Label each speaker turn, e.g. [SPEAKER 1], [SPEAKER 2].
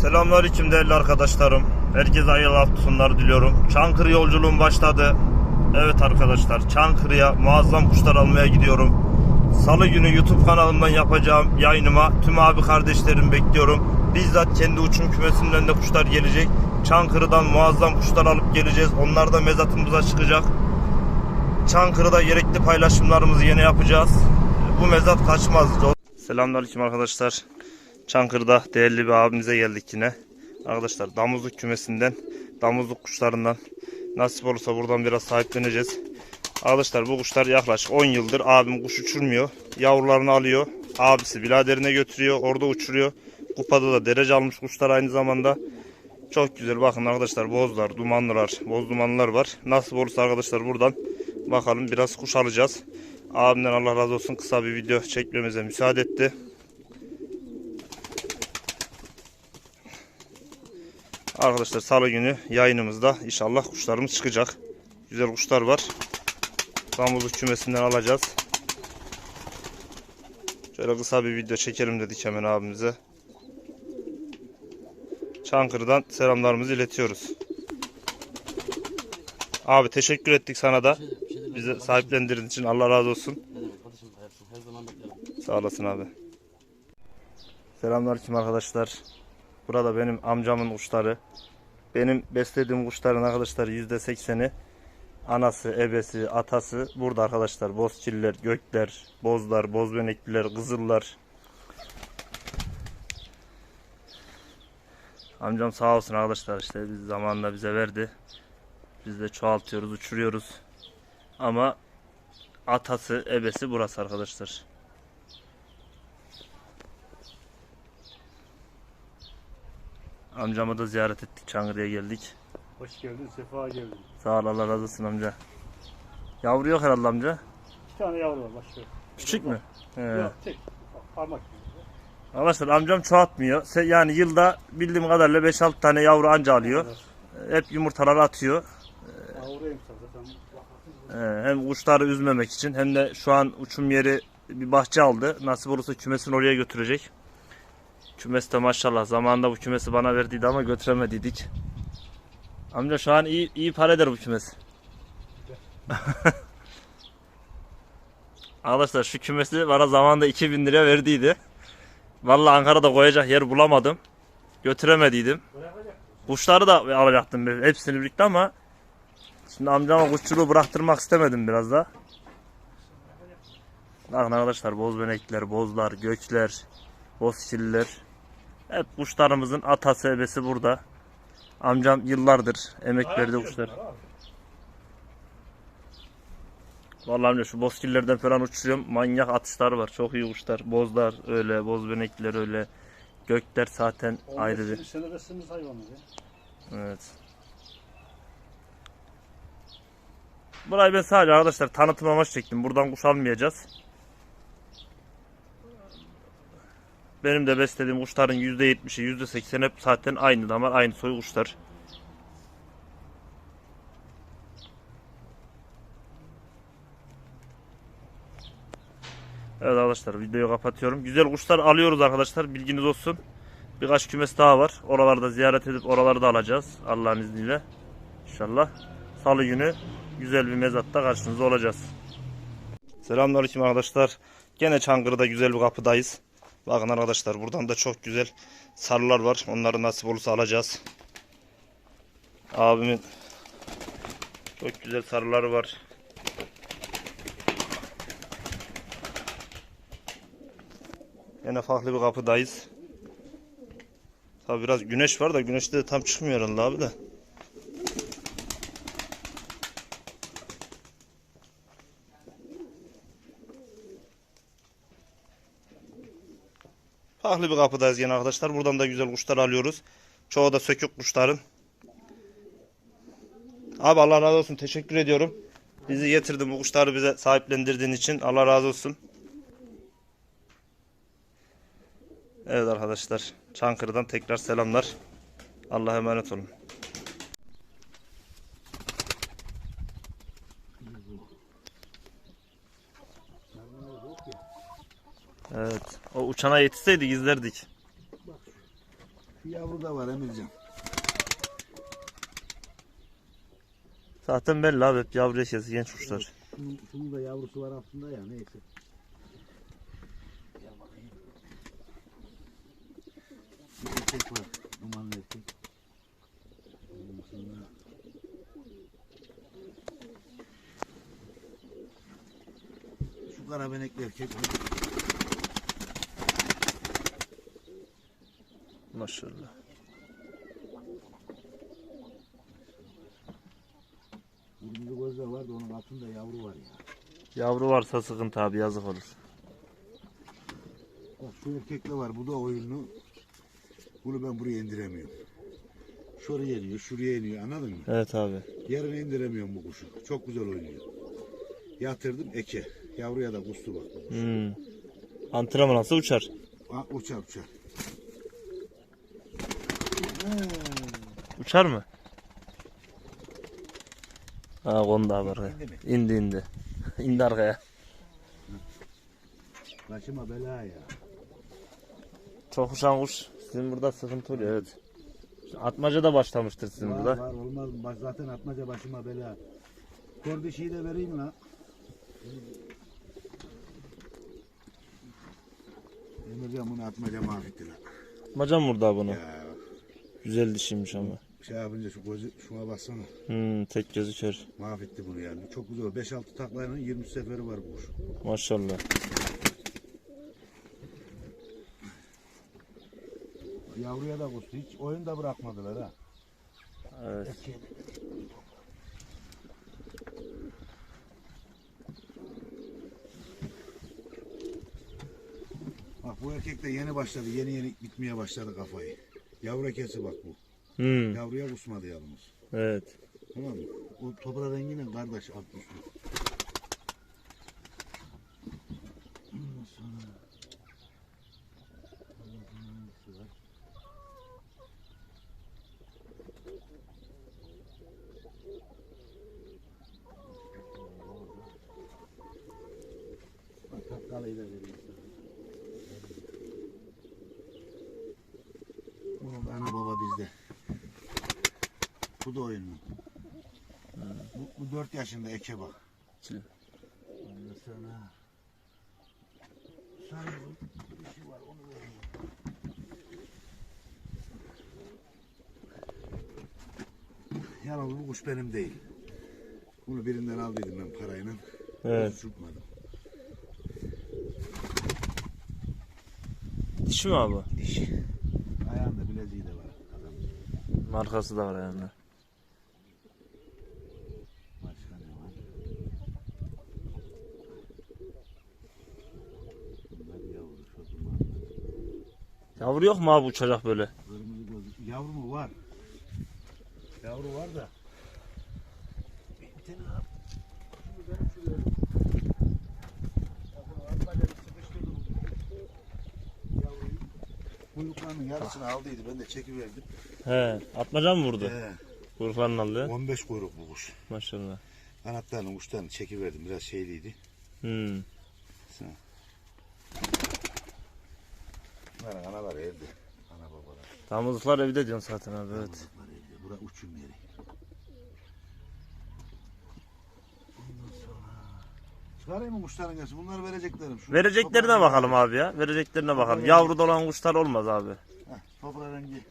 [SPEAKER 1] Selamünaleyküm değerli arkadaşlarım. Herkese hayırlı hafta sonları diliyorum. Çankırı yolculuğum başladı. Evet arkadaşlar Çankırı'ya muazzam kuşlar almaya gidiyorum. Salı günü YouTube kanalımdan yapacağım yayınıma tüm abi kardeşlerim bekliyorum. Bizzat kendi uçum kümesinin önünde kuşlar gelecek. Çankırı'dan muazzam kuşlar alıp geleceğiz. Onlar da mezatımıza çıkacak. Çankırı'da gerekli paylaşımlarımızı yine yapacağız. Bu mezat kaçmaz. Selamünaleyküm arkadaşlar. Çankırı'da değerli bir abimize geldik yine. Arkadaşlar damızlık kümesinden, damızlık kuşlarından nasip olursa buradan biraz sahipleneceğiz. Arkadaşlar bu kuşlar yaklaşık 10 yıldır abim kuş uçurmuyor. Yavrularını alıyor. Abisi biraderine götürüyor. Orada uçuruyor. Kupada da derece almış kuşlar aynı zamanda. Çok güzel bakın arkadaşlar bozlar, dumanlılar, boz dumanlılar var. Nasip olursa arkadaşlar buradan bakalım biraz kuş alacağız. Abimden Allah razı olsun kısa bir video çekmemize müsaade etti. Arkadaşlar salı günü yayınımızda inşallah kuşlarımız çıkacak. Güzel kuşlar var. Damızlık kümesinden alacağız. Şöyle kısa bir video çekelim dedik hemen abimize. Çankırı'dan selamlarımızı iletiyoruz. Abi teşekkür ettik sana da. Bize sahiplendirdiğin için Allah razı olsun. Sağ olasın abi. Selamünaleyküm arkadaşlar. Burada benim amcamın kuşları. Benim beslediğim kuşların arkadaşlar %80'i anası, ebesi, atası burada arkadaşlar. Bozkiller, gökler, bozlar, bozbenekliler, kızıllar. Amcam sağ olsun arkadaşlar işte biz zamanında bize verdi. Biz de çoğaltıyoruz, uçuruyoruz. Ama atası, ebesi burası arkadaşlar. Amcamı da ziyaret ettik. Çankırı'ya geldik.
[SPEAKER 2] Hoş geldin, sefa geldin.
[SPEAKER 1] Sağ ol Allah razı olsun amca. Yavru yok herhalde amca.
[SPEAKER 2] İki tane yavru var başka.
[SPEAKER 1] Küçük mü? He.
[SPEAKER 2] Yok tek. Parmak gibi.
[SPEAKER 1] Arkadaşlar amcam çoğaltmıyor. Se- Yani yılda bildiğim kadarıyla 5-6 tane yavru anca alıyor. Hep yumurtaları atıyor.
[SPEAKER 2] Yavruyum zaten.
[SPEAKER 1] Ee, Hem kuşları üzmemek için hem de şu an uçum yeri bir bahçe aldı. Nasip olursa kümesini oraya götürecek. Kümes de maşallah zamanında bu kümesi bana verdiydi ama götüremediydik. Amca şu an iyi iyi para eder bu kümes. Arkadaşlar şu kümesi bana zamanında 2000 liraya verdiydi. Vallahi Ankara'da koyacak yer bulamadım. Götüremediydim. Kuşları da alacaktım hepsini birlikte ama Şimdi amcama kuşçuluğu bıraktırmak istemedim biraz da. Bakın arkadaşlar bozbenekler, bozlar, gökler, bozkiller. Hep kuşlarımızın atası ebesi burada. Amcam yıllardır emek verdi kuşlar. Vallahi amca şu bozkillerden falan uçuruyorum. Manyak atışları var. Çok iyi kuşlar. Bozlar öyle, bozbenekler öyle. Gökler zaten ayrı bir.
[SPEAKER 2] sene beslediğimiz hayvanlar ya.
[SPEAKER 1] Evet. Burayı ben sadece arkadaşlar tanıtım amaç çektim. Buradan kuş almayacağız. Benim de beslediğim kuşların %70'i %80'i hep zaten aynı damar, aynı soy kuşlar. Evet arkadaşlar videoyu kapatıyorum. Güzel kuşlar alıyoruz arkadaşlar. Bilginiz olsun. Birkaç kümes daha var. Oralarda ziyaret edip oraları da alacağız. Allah'ın izniyle. İnşallah. Salı günü güzel bir mezatta karşınızda olacağız. Selamünaleyküm arkadaşlar. Gene Çankırı'da güzel bir kapıdayız. Bakın arkadaşlar buradan da çok güzel sarılar var. Onları nasip olursa alacağız. Abimin çok güzel sarıları var. Yine farklı bir kapıdayız. Tabi biraz güneş var da güneşte de tam çıkmıyor herhalde abi de. Farklı bir kapıdayız yine arkadaşlar. Buradan da güzel kuşlar alıyoruz. Çoğu da sökük kuşların. Abi Allah razı olsun. Teşekkür ediyorum. Bizi getirdin bu kuşları bize sahiplendirdiğin için. Allah razı olsun. Evet arkadaşlar. Çankırı'dan tekrar selamlar. Allah'a emanet olun. Evet. O uçana yetişseydik izlerdik.
[SPEAKER 3] Şu yavru da var Emircan.
[SPEAKER 1] Zaten belli abi hep yavru eşyası genç kuşlar.
[SPEAKER 3] Şunun, şunun da yavrusu var aslında ya neyse. Gel bakayım. Bir erkek var. Dumanlı erkek. Ondan sonra Şu karabenekli erkek var.
[SPEAKER 1] Maşallah.
[SPEAKER 3] Kırmızı gözler var da onun altında yavru var ya.
[SPEAKER 1] Yavru varsa sıkıntı abi yazık olur.
[SPEAKER 3] Bak şu erkekle var. Bu da oyunlu. Bunu ben buraya indiremiyorum. Şuraya iniyor, şuraya iniyor. Anladın mı?
[SPEAKER 1] Evet abi.
[SPEAKER 3] Yerine indiremiyorum bu kuşu. Çok güzel oynuyor. Yatırdım eke. Yavruya da kustu bak.
[SPEAKER 1] Hmm. Antrenman nasıl uçar?
[SPEAKER 3] Ha, uçar uçar.
[SPEAKER 1] Uçar mı? Ha kondu abi arkaya.
[SPEAKER 3] İndi mi?
[SPEAKER 1] İndi indi. indi arkaya.
[SPEAKER 3] Başıma bela ya.
[SPEAKER 1] Çok uçan kuş. Sizin burada sıkıntı oluyor evet. Atmaca da başlamıştır sizin
[SPEAKER 3] Var,
[SPEAKER 1] burada.
[SPEAKER 3] var olmaz mı? Zaten atmaca başıma bela. Kordişiyi de vereyim la. Emircan bunu atmaca mahvetti la.
[SPEAKER 1] Atmaca mı vurdu abi bunu?
[SPEAKER 3] Ya
[SPEAKER 1] Güzel dişiymiş ama.
[SPEAKER 3] şey yapınca şu gözü şuna baksana.
[SPEAKER 1] Hmm, tek gözü kör.
[SPEAKER 3] Mahvetti bunu yani. Çok güzel. 5-6 taklayla 20 seferi var bu kuş.
[SPEAKER 1] Maşallah.
[SPEAKER 3] Yavruya da kustu. Hiç oyun da bırakmadılar ha.
[SPEAKER 1] Evet.
[SPEAKER 3] Bak bu erkek de yeni başladı. Yeni yeni gitmeye başladı kafayı. Yavru kesi bak bu.
[SPEAKER 1] Hmm,
[SPEAKER 3] Yavruya kusmadı yalnız.
[SPEAKER 1] evet.
[SPEAKER 3] Tamam mı? O toprağı rengiyle kardeş alt üstü. Ondan sonra- takkalıyı da vereyim sana. Bunun da ana baba bizde. Bu da oyunlu. Bu, bu 4 yaşında eke bak.
[SPEAKER 1] Çil.
[SPEAKER 3] Ondan sonra sarı bir şey var onu vereyim. Yalnız bu kuş benim değil. Bunu birinden aldıydım ben parayla.
[SPEAKER 1] Evet.
[SPEAKER 3] Uçurtmadım.
[SPEAKER 1] Dişi mi abi?
[SPEAKER 3] Dişi. Ayağında bileziği de var.
[SPEAKER 1] Markası da var yani.
[SPEAKER 3] Başka ne var? Bunlar yavru şu dumanlar.
[SPEAKER 1] Yavru yok mu abi uçacak böyle?
[SPEAKER 3] Kırmızı gözlü. Yavru mu var? Yavru var da. Bir tane al. Şunu benim şuraya. Kuyruklarının yarısını aldıydı. Ben de çekiverdim.
[SPEAKER 1] He. Atmaca mı vurdu?
[SPEAKER 3] Ee,
[SPEAKER 1] Kuyruklarını aldı.
[SPEAKER 3] 15 kuyruk bu kuş.
[SPEAKER 1] Maşallah.
[SPEAKER 3] Kanatlarını uçlarını çekiverdim. Biraz şeyliydi.
[SPEAKER 1] Hmm.
[SPEAKER 3] Bunların analar evde. Ana babalar.
[SPEAKER 1] Damızlıklar evde diyorsun zaten abi evet.
[SPEAKER 3] Babalar evde. Bura uçum yeri. Ondan sonra... Çıkarayım mı kuşların gelsin? Bunları vereceklerim. Şu
[SPEAKER 1] Vereceklerine
[SPEAKER 3] toprağın-
[SPEAKER 1] bakalım abi ya. Vereceklerine bakalım. Yavru dolan kuşlar olmaz abi.
[SPEAKER 3] Heh, toprağın rengi